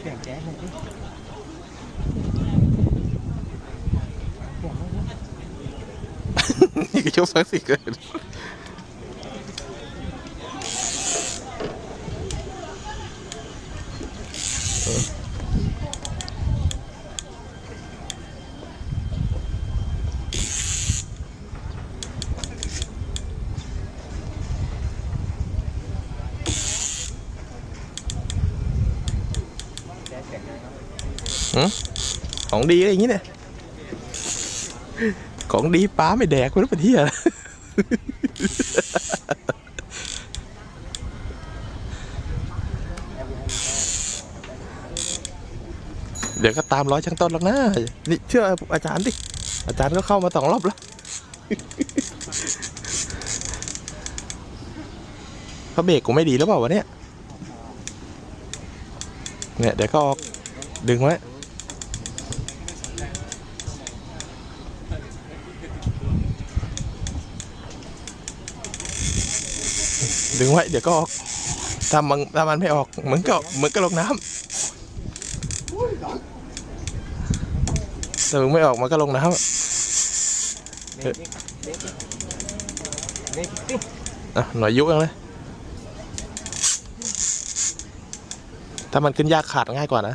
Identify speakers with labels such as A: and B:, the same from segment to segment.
A: เสียงแจ๊สหน่อยดิเสียงไม่รู้
B: นี่ก็ชกสักสิเกิน
A: แจ๊สเสียงไงครับ
B: หืม ของดีอะไรอย่างนี้เนี่ย ของดีป้าไม่แดกไม่รู้เป็นที่อะไรเดี๋ยวก็ตามร้อยช่างต้นหรอกนะ นี่เชื่ออาจารย์ดิ อาจารย์ก็เข้ามาสองรอบแล้ว เขาเบรกกูไม่ดีหรือเปล่าวะเนี่ย เนี่ยเดี๋ยวก็ออก ดึงไว้ ดึงไว้เดี๋ยวก็ออกถ้ามันถ้ามันไม่ออกเหมือนก็เหมือนก็ลงน้ำถ้ามึงไม่ออกมันก็ลงน้ำอะหน่อยยุยังเลยถ้ามันขึ้นยากขาดง่ายกว่านะ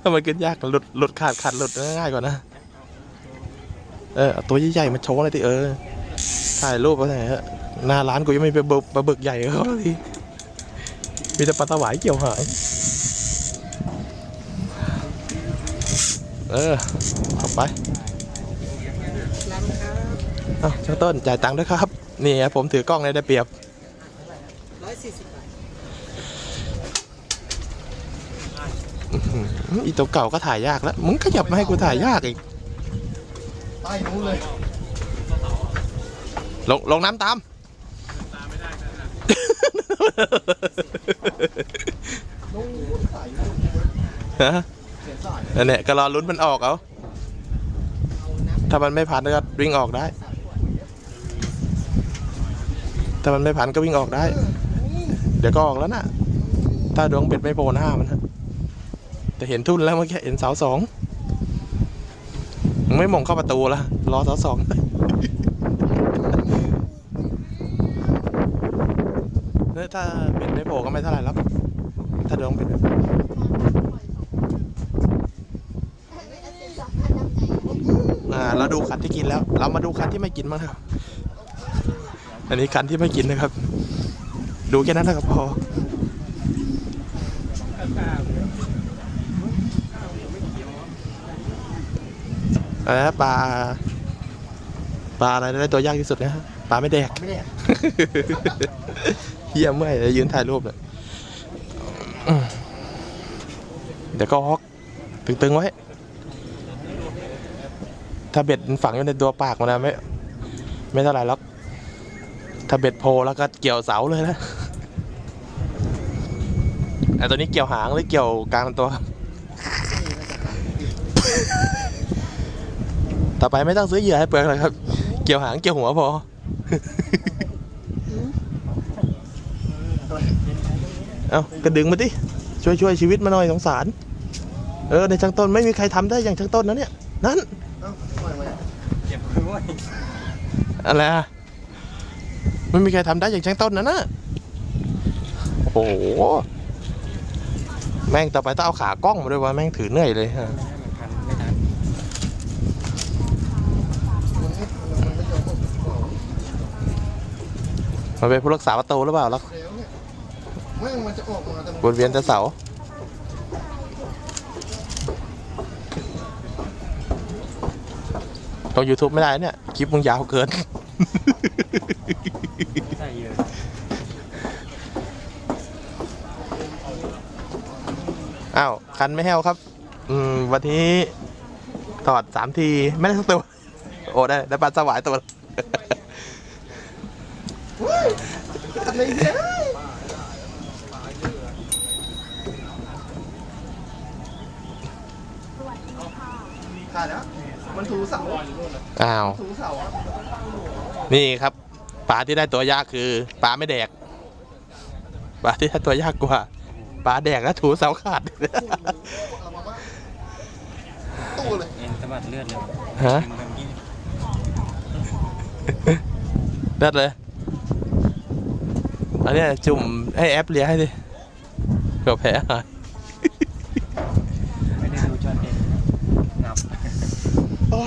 B: ถ้ามันขึ้นยากหลุดหลุดขาดขาดหลุดง่ายกว่านะ เออตัวใหญ่ๆมาโชว์หน่อยทีเออถ่ายรูปไว้ไหนฮะหน้าร้านกูยังไม่ไปบึกปลาบึกใหญ่เขาทีมีแต่ปลาตะหวายเกี่ยวหางเออเข้าไปเอ้าช่างต้นจ่ายตังค์ด้วยครับ นี่ครับผมถือกล้องเลยได้เปรียบ
A: ร้อยสี่สิบบาท
B: อีตัวเก่าก็ถ่ายยากแล้ว มึงขยับมาให้กูถ่ายยากอีก
A: ใต้นู้นเลย
B: ลงลงน้ำตาม
A: นู้นใส่
B: ฮะ
A: เสียงสาย
B: นั่นเนี่ยก็รอลุ้นมันออกเอาถ้ามันไม่ผ่านก็วิ่งออกได้ ถ้ามันไม่ผ่านก็วิ่งออกได้ เดี๋ยวก็ออกแล้วน่ะถ้าดวงเป็ดไม่โผล่หน้ามันฮะแต่เห็นทุ่นแล้วเมื่อกี้เห็นเสาสองมึง ไม่มองเข้าประตูละรอเสาสองเนี่ยถ้าเป็ดไม่โผล่ก็ไม่เท่าไหร่แล้ว ถ้าดวงเป็ดไม่โผล่อ่าเราดูคันที่กินแล้ว เรามาดูคันที่ไม่กินบ้างครับ อันนี้คันที่ไม่กินนะครับ ดูแค่นั้นนะครับพอ อะไรนะปลาปลาอะไรได้ตัวยากที่สุดนะฮะปลาไม่แดก
A: ไม่ได้
B: เฮียเมื่อยเลยยืนถ่ายรูปเลยอืมเดี๋ยวก็ฮอกตึงๆไว้ ถ้าเบ็ดมันฝังอยู่ในตัวปากมันนะไม่ไม่เท่าไหร่หรอกถ้าเบ็ดโผล่แล้วก็เกี่ยวเสาเลยนะไอ้ตัวนี้เกี่ยวหางหรือเกี่ยวกลางลำตัว ต่อไปไม่ต้องซื้อเหยื่อให้เปลืองเลยครับ เกี่ยวหางเกี่ยวหัวพอ เอาก็ดึงมาดิช่วยช่วยชีวิตมาหน่อยสงสาร เออในช่างต้นไม่มีใครทำได้อย่างช่างต้นนะเนี่ย นั่น
A: อะ
B: ไรอะไม่มีใครทำได้อย่างช่างต้นนะนะโอ้โห แม่งต่อไปต้องเอาขากล้องมาด้วยว่าแม่งถือเหนื่อยเลยฮะ
A: มันพันไม่ทัน
B: มันเป็นผู้รักษาประตูหรือเปล่าแล้ว
A: เร็วเนี่ยแม่งมันจะออกมาแต่
B: วนเวียนแต่เสา ลง YouTube ไม่ได้เนี่ย คลิปมึงยาวเกิน
A: ใส่เยอะ
B: อ้าว คันไม่แห้วครับ อืม วันนี้ถอดสามที ไม่ได้สักตัว โอ้ได้ ได้ปลาสวายตัว
A: อะไรเยขาดแล้มันถูเสา
B: อ้าว
A: ถูเสาอะ
B: นี่ครับปลาที่ได้ตัวยากคือปลาไม่แดกปลาที่ได้ตัวยากกว่าปลาแดกแล้วถูเสาขาด
C: ตู้เลย
A: เอ็นสะบัดเลือดเลย
B: ฮะ
A: ดึงแบบนี้
B: เด็ดเลย อันนี้จุ่มให้แอปเลียให้ดิเผื่อแพ้หาย
A: ไม่ได้ดูช็อตเด็ดงับ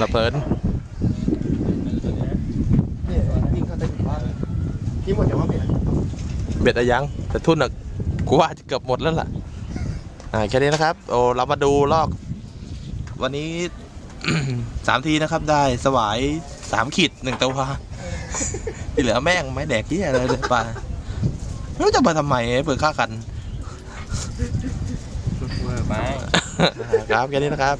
B: ระเบิด
C: เนี่ยยิงเขาได้ถึงบ้านเลยพี่หมดยังว่าเป็น
B: เบ็ดอะยัง แต่ทุนอะกูว่าจะเกือบหมดแล้วล่ะ อ่าแค่นี้นะครับ โอ้เรามาดูลอก วันนี้สามทีนะครับได้สวายสามขีดหนึ่งตัวที่เหลือแม่งไม่แดกที่อะไรเลยปลา ไม่รู้จะมาทำไมเปิดค่ากัน
A: เวอร์ไป
B: ครับแค่นี้นะครับ